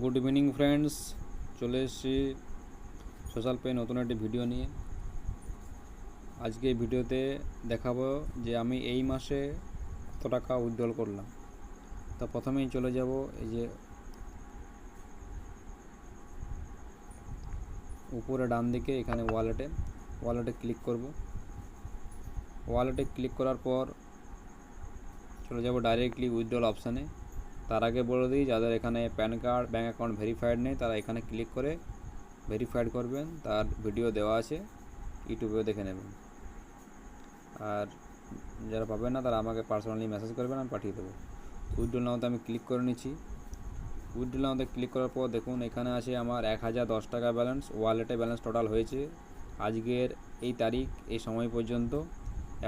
Good evening friends চলে এসেছি social pay নতুন একটি ভিডিও নিয়ে। আজকে এই ভিডিওতে দেখাবো যে আমি এই মাসে কত টাকা উইথড্রল করলাম। তো প্রথমেই চলে যাব এই যে উপরে ডান দিকে এখানে ওয়ালেটে ওয়ালেটে ক্লিক করব। ওয়ালেটে ক্লিক করার পর চলে যাব ডাইরেক্টলি উইথড্রল অপশানে তার আগে বলে দিই, যাদের এখানে PAN card, bank account verified নেই, তারা এখানে ক্লিক করে ভেরিফাইড করবেন। তার ভিডিও দেওয়া আছে, ইউটিউবেও দেখে নেবেন। আর যারা পাবেন না, তারা আমাকে পার্সোনালি মেসেজ করবেন, আমি পাঠিয়ে দেবো। উইথড্রল নাওতে আমি ক্লিক করে নিচ্ছি। উইথড্রল নাওতে ক্লিক করার পর দেখুন, এখানে আছে আমার এক হাজার দশ টাকা ব্যালেন্স, ওয়ালেটে ব্যালেন্স টোটাল হয়েছে আজকের এই তারিখ, এই সময় পর্যন্ত।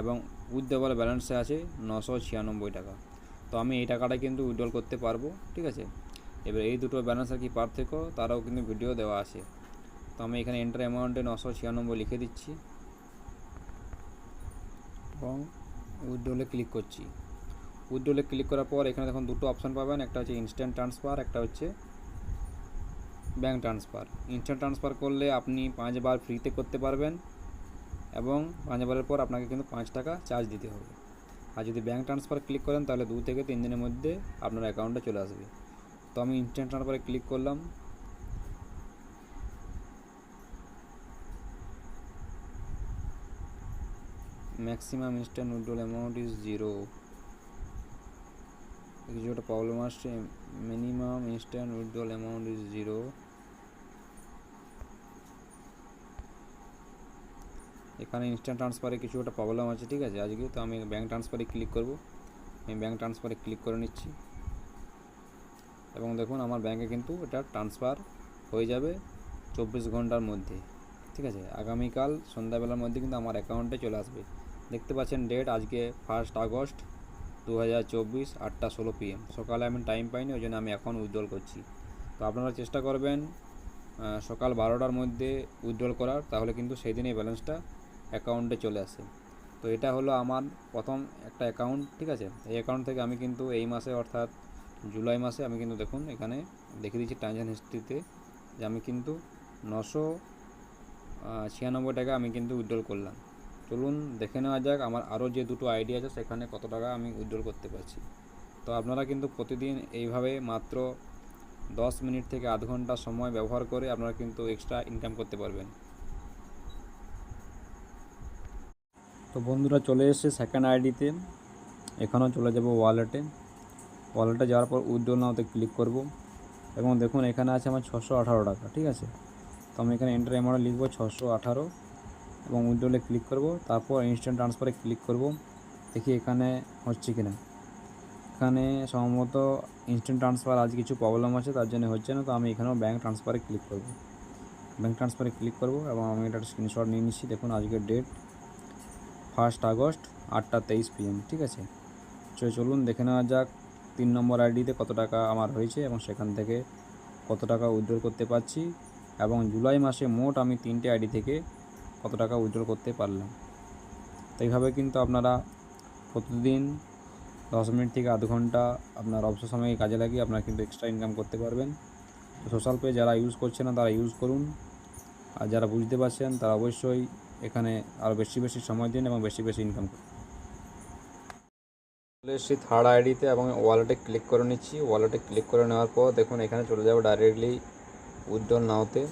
এবং উইথড্রল ব্যালেন্সে আছে নশো ছিয়ানব্বই টাকা। তো আমি এই টাকাটা কিন্তু উইথড্রল করতে পারব, ঠিক আছে? এবার এই দুটো ব্যালেন্সের কি পার্থক্য, তারাও কিন্তু ভিডিও দেওয়া আছে। তো আমি এখানে এন্টার অ্যামাউন্টে নশো ছিয়ানব্বই লিখে দিচ্ছি। এবং উইথড্রলে ক্লিক করছি। উইথড্রলে ক্লিক করার পর এখানে দেখুন দুটো অপশান পাবেন, একটা হচ্ছে ইনস্ট্যান্ট ট্রান্সফার একটা হচ্ছে ব্যাঙ্ক ট্রান্সফার ইনস্ট্যান্ট ট্রান্সফার করলে আপনি পাঁচবার ফ্রিতে করতে পারবেন এবং পাঁচবারের পর আপনাকে কিন্তু পাঁচ টাকা চার্জ দিতে হবে। আর যদি ব্যাঙ্ক ট্রান্সফার ক্লিক করেন, তাহলে দু থেকে তিন দিনের মধ্যে আপনার অ্যাকাউন্টে চলে আসবে। তো আমি ইনস্ট্যান্ট ট্রান্সফারে ক্লিক করলাম। Maximum instant withdrawal amount is zero কিছু একটা প্রবলেম আসছে minimum instant withdrawal amount is zero এখানে ইনস্ট্যান্ট ট্রান্সফারে কিছু একটা প্রবলেম আছে, ঠিক আছে? আজকে তো আমি ব্যাঙ্ক ট্রান্সফারে ক্লিক করব। আমি ব্যাঙ্ক ট্রান্সফারে ক্লিক করে নিচ্ছি। এবং দেখুন, আমার ব্যাঙ্কে কিন্তু এটা ট্রান্সফার হয়ে যাবে চব্বিশ ঘণ্টার মধ্যে, ঠিক আছে? আগামীকাল সন্ধ্যাবেলার মধ্যে কিন্তু আমার অ্যাকাউন্টে চলে আসবে। দেখতে পাচ্ছেন ডেট আজকে ফার্স্ট আগস্ট দু হাজার চব্বিশ, আটটা ষোলো পিএম সকালে আমি টাইম পাইনি, ওই জন্য আমি এখন উইথড্রল করছি। তো আপনারা চেষ্টা করবেন সকাল বারোটার মধ্যে উইথড্রল করার, তাহলে কিন্তু সেই দিন এই ব্যালেন্সটা অ্যাকাউন্টে চলে আসে। তো এটা হলো আমার প্রথম একটা অ্যাকাউন্ট ঠিক আছে? এই অ্যাকাউন্ট থেকে আমি কিন্তু এই মাসে অর্থাৎ জুলাই মাসে আমি কিন্তু দেখুন এখানে দেখে দিচ্ছি ট্রানজ্যাকশন হিস্ট্রিতে যে আমি কিন্তু নশো ছিয়ানব্বই টাকা আমি কিন্তু উইথড্রল করলাম। চলুন দেখে নেওয়া যাক আমার আরও যে দুটো আইডি আছে সেখানে কত টাকা আমি উইথড্রল করতে পারছি। তো আপনারা কিন্তু প্রতিদিন এইভাবে মাত্র দশ মিনিট থেকে আধ ঘণ্টা সময় ব্যবহার করে আপনারা কিন্তু এক্সট্রা ইনকাম করতে পারবেন। তো বন্ধুরা চলে এসেছে সেকেন্ড আইডিতে এখানেও চলে যাব ওয়ালেটে ওয়ালেটে যাওয়ার পর উইথড্রল নাওতে ক্লিক করব। এবং দেখুন, এখানে আছে আমার ছশো আঠারো টাকা, ঠিক আছে? তো আমি এখানে এন্টার অ্যামাউন্ট লিখব ছশো আঠারো। এবং উইথড্রলে ক্লিক করব। তারপর ইনস্ট্যান্ট ট্রান্সফারে ক্লিক করব। দেখি এখানে হচ্ছে কি না এখানে সম্ভবত ইনস্ট্যান্ট ট্রান্সফার আজ কিছু প্রবলেম আছে, তার জন্য হচ্ছে না। তো আমি এখানেও ব্যাঙ্ক ট্রান্সফারে ক্লিক করব। ব্যাঙ্ক ট্রান্সফারে ক্লিক করব এবং আমি এটা স্ক্রিনশট নিয়ে নিচ্ছি। দেখুন, আজকের ডেট ফার্স্ট আগস্ট, আটটা তেইশ পিএম ঠিক আছে? চলুন দেখে নেওয়া যাক, তিন নম্বর আইডিতে কত টাকা আমার হয়েছে এবং সেখান থেকে কত টাকা উইথড্রল করতে পারছি এবং জুলাই মাসে মোট আমি তিনটে আইডি থেকে কত টাকা উইথড্রল করতে পারলাম। তো এইভাবে কিন্তু আপনারা প্রতিদিন দশ মিনিট থেকে আধ ঘণ্টা আপনার অবসর সময়ে কাজে লাগিয়ে আপনারা কিন্তু এক্সট্রা ইনকাম করতে পারবেন। সোশ্যাল পে যারা ইউজ করছে না, তারা ইউজ করুন। আর যারা বুঝতে পারছেন, তারা অবশ্যই এখানে আরও বেশি বেশি সময় দিন এবং বেশি বেশি ইনকাম করুন। চলে এসেছি থার্ড আইডিতে এবং ওয়ালেটে ক্লিক করে নিচ্ছি। ওয়ালেটে ক্লিক করে নেওয়ার পর দেখুন এখানে চলে যাব ডাইরেক্টলি উইথড্রল নাওতে।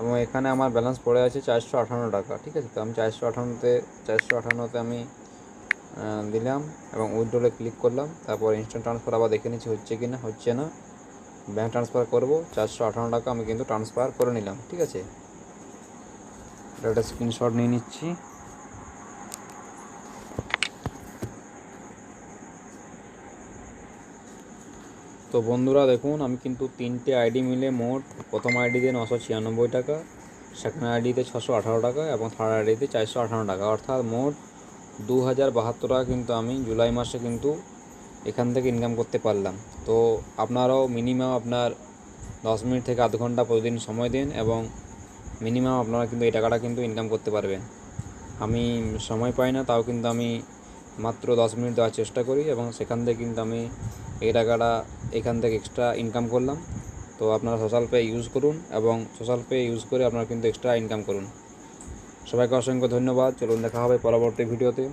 এবং এখানে আমার ব্যালেন্স পড়ে আছে চারশো আঠান্ন টাকা, ঠিক আছে? তো আমি চারশো আঠান্নতে চারশো আঠান্নতে আমি দিলাম এবং উইথড্রলে ক্লিক করলাম। তারপর ইনস্ট্যান্ট ট্রান্সফার আবার দেখে নিচ্ছি হচ্ছে কি না হচ্ছে না। ব্যাঙ্ক ট্রান্সফার করব। চারশো আঠান্ন টাকা আমি কিন্তু ট্রান্সফার করে নিলাম, ঠিক আছে? একটা স্ক্রিনশট নিয়ে নিচ্ছি। তো বন্ধুরা দেখুন, আমি কিন্তু তিনটে আইডি মিলে মোট, প্রথম আইডিতে নশো ছিয়ানব্বই টাকা সেকেন্ড আইডিতে ছশো আঠারো টাকা এবং থার্ড আইডিতে চারশো আঠারো টাকা। অর্থাৎ মোট দু হাজার বাহাত্তর টাকা কিন্তু আমি জুলাই মাসে কিন্তু এখান থেকে ইনকাম করতে পারলাম। তো আপনারাও মিনিমাম আপনার দশ মিনিট থেকে আধ ঘণ্টা প্রতিদিন সময় দিন এবং মিনিমাম আপনারা কিন্তু এই টাকাটা কিন্তু ইনকাম করতে পারবেন। আমি সময় পাই না, তাও কিন্তু আমি মাত্র দশ মিনিট দেওয়ার চেষ্টা করি এবং সেখান থেকে কিন্তু আমি এই টাকাটা এখান থেকে এক্সট্রা ইনকাম করলাম। তো আপনারা সোশ্যাল পে ইউজ করুন এবং সোশ্যাল পে ইউজ করে আপনারা কিন্তু এক্সট্রা ইনকাম করুন। সবাইকে অসংখ্য ধন্যবাদ, চলুন দেখা হবে পরবর্তী ভিডিওতে